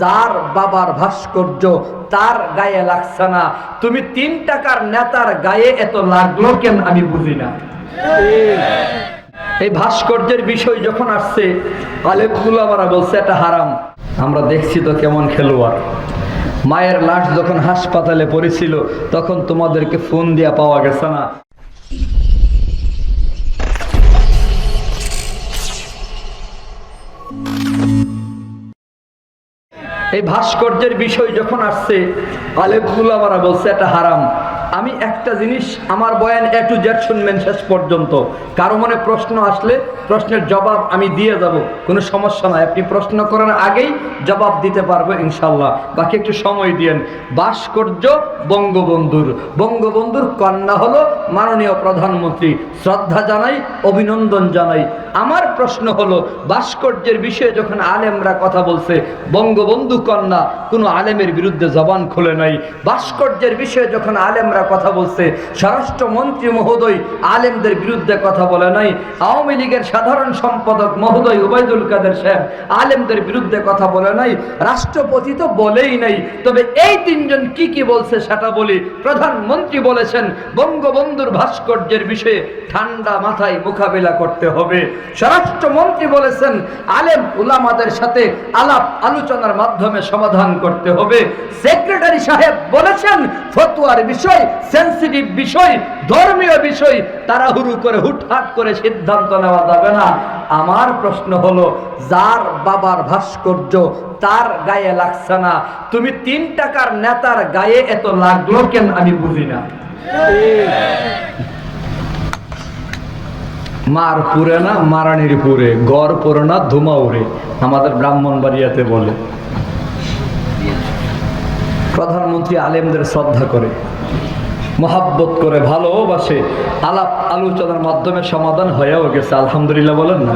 যার বাবার ভাস্কর্য তার গায়ে লাগছে না। তুমি তিন টাকার নেতার গায়ে এত লাগল কেন আমি বুঝি না। এই ভাস্কর্যের বিষয় যখন আসছে আলেমুল্লামারা বলছে, এটা হারাম। আমরা দেখছি তো কেমন খেলোয়াড়। মায়ের লাশ যখন হাসপাতালে পড়েছিল, তখন তোমাদেরকে ফোন দিয়া পাওয়া গেছে না। এই ভাস্কর্যের বিষয় যখন আসছে আলেমুল্লামারা বলছে এটা হারাম। আমি একটা জিনিস আমার বয়ান এ টু জেড শুনবেন শেষ পর্যন্ত। কারও মনে প্রশ্ন আসলে প্রশ্নের জবাব আমি দিয়ে যাব। কোনো সমস্যা নাই। আপনি প্রশ্ন করার আগেই জবাব দিতে পারব ইনশাল্লাহ বাকি একটু সময় দিয়েন। ভাস্কর্য বঙ্গবন্ধুর। বঙ্গবন্ধুর কন্যা হলো মাননীয় প্রধানমন্ত্রী। শ্রদ্ধা জানাই, অভিনন্দন জানাই। আমার প্রশ্ন হলো, ভাস্কর্যের বিষয়ে যখন আলেমরা কথা বলছে, বঙ্গবন্ধু কন্যা কোনো আলেমের বিরুদ্ধে জবান খুলে নাই। ভাস্কর্যের বিষয়ে যখন আলেমরা কথা বলছে। স্বরাষ্ট্রমন্ত্রী মহোদয় আলেমদের বিরুদ্ধে কথা বলে নাই। আওয়ামী লীগের সাধারণ সম্পাদক মহোদয় উবাইদুল কাদের সাহেব আলেমদের বিরুদ্ধে কথা বলে নাই। রাষ্ট্রপতি তো বলেই নাই। তবে এই তিনজন কি কি বলছে সেটা বলি। প্রধানমন্ত্রী বলেছেন, বঙ্গবন্ধুর ভাস্কর্যের বিষয়ে ঠান্ডা মাথায় মোকাবিলা করতে হবে। স্বরাষ্ট্রমন্ত্রী বলেছেন, আলেম উলামাদের সাথে আলাপ আলোচনার মাধ্যমে সমাধান করতে হবে। সেক্রেটারি সাহেব বলেছেন, ফতুয়ার বিষয় সেন্সিটিভ বিষয়, ধর্মীয় বিষয়, তাড়াহুড়ু করে, হুটহাট করে সিদ্ধান্ত নেওয়া যাবে না। আমার প্রশ্ন হলো, যার বাবার ভাস্কর্য তার গায়ে লাগছে না? তুমি তিন টাকার নেতার গায়ে এত লাগল কেন আমি বুঝি না। মার পুরে না, মারানির পুরে, গড় পুরে না, ধুমা উড়ে, আমাদের ব্রাহ্মণবাড়িয়াতে বলে। প্রধানমন্ত্রী আলেমদের শ্রদ্ধা করে। মহাব্বত করে, ভালোবাসে, আলাপ আলোচনার মাধ্যমে সমাধান হয়েও গেছে, আলহামদুলিল্লাহ বলেন না।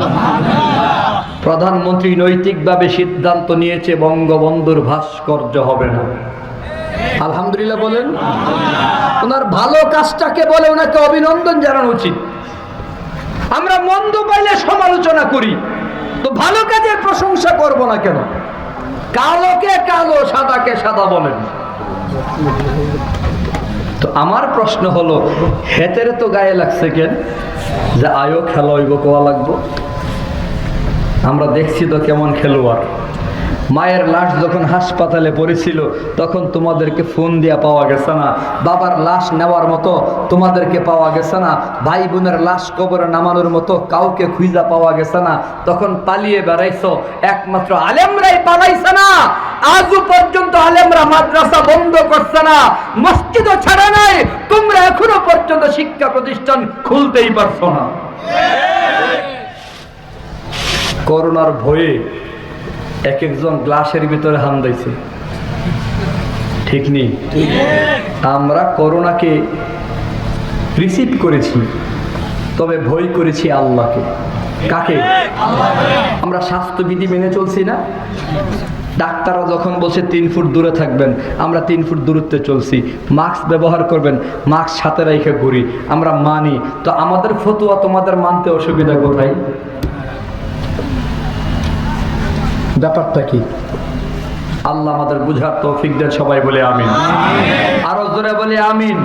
প্রধানমন্ত্রী নৈতিকভাবে সিদ্ধান্ত নিয়েছে, বঙ্গবন্ধুর ভাস্কর্য হবে না। আলহামদুলিল্লাহ বলেন, ওনার ভালো কাজটাকে বলে ওনাকে অভিনন্দন জানানো উচিত। আমরা মন্দ পাইলে সমালোচনা করি, তো ভালো কাজের প্রশংসা করব না কেন? কালোকে কালো, সাদাকে সাদা বলেন। তো আমার প্রশ্ন হলো, হেতের তো গায়ে লাগছে কেন? যে আয়ো খেলা হইব কোয়া লাগবো? আমরা দেখছি তো কেমন খেলোয়াড়। মায়ের লাশ যখন হাসপাতালে পড়েছিল, তখন তোমাদেরকে ফোন দিয়া পাওয়া গেছে না। বাবার লাশ নেওয়ার মতো তোমাদেরকে পাওয়া গেছে না। ভাই বোনের লাশ কবরে নামানোর মতো কাউকে খুঁজা পাওয়া গেছে না। তখন পালিয়ে বেড়াইছো, একমাত্র আলেমরাই পালাইছে না। আজও পর্যন্ত আলেমরা মাদ্রাসা বন্ধ করছে না। মসজিদও ছাড়া নাই। তোমরা এখনও পর্যন্ত শিক্ষা প্রতিষ্ঠান খুলতেই পারছ না। করোনার ভয়ে এক একজন গ্লাসের ভিতরে হান দিয়েছে। ঠিক নেই? আমরা করোনাকে রিসিভ করেছি, তবে ভয় করেছি আল্লাহকে। কাকে? আমরা স্বাস্থ্যবিধি মেনে চলছি না? ডাক্তাররা যখন বলছে তিন ফুট দূরে থাকবেন, আমরা তিন ফুট দূরত্বে চলছি। মাস্ক ব্যবহার করবেন, মাস্ক সাথে রেখে ঘুরি, আমরা মানি। তো আমাদের ফতুয়া তোমাদের মানতে অসুবিধা কোথায়? ব্যাপারটা কি? আল্লাহ আমাদের বুঝার তৌফিক দেন সবাই বলে আমিন। আরও জোরে বলে আমিন।